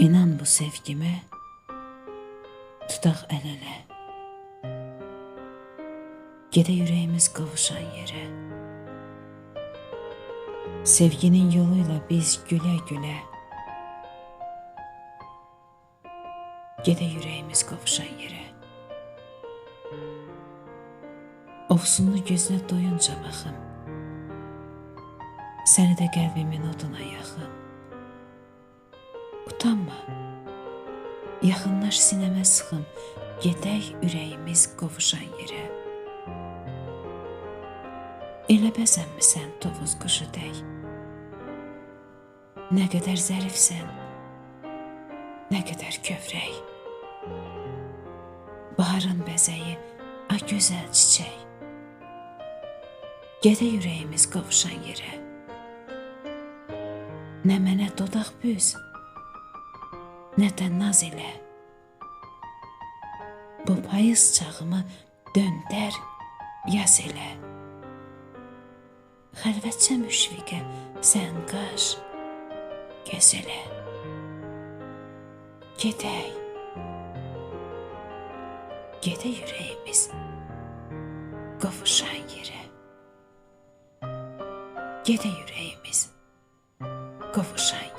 İnan bu sevgime, tutaq əl-ələ. Gedə ürəyimiz qovuşan yerə. Sevginin yoluyla biz gülə-gülə. Gedə ürəyimiz qovuşan yerə. Ofsunlu gözünə doyunca baxım. Səni də qəlbimin oduna yaxın. Utanma. Yaxınlaş sinəmə sıxım. Gedək ürəyimiz qovuşan yerə. Elə bəzənmi sən tovuz quşu tək? Nə qədər zərifsən, nə qədər kövrək. Baharın bəzəyi, a gözəl çiçək. Gedə ürəyimiz qovuşan yerə. Nə mənə dodaq büz, nə də naz elə. Bu payız çağımı döndər, yaz elə. Xəlvətcə müşfiqə sən qaş, gözələ. Gedək. Gedə ürəyimiz qovuşan yerə. Gedə ürəyimiz qovuşan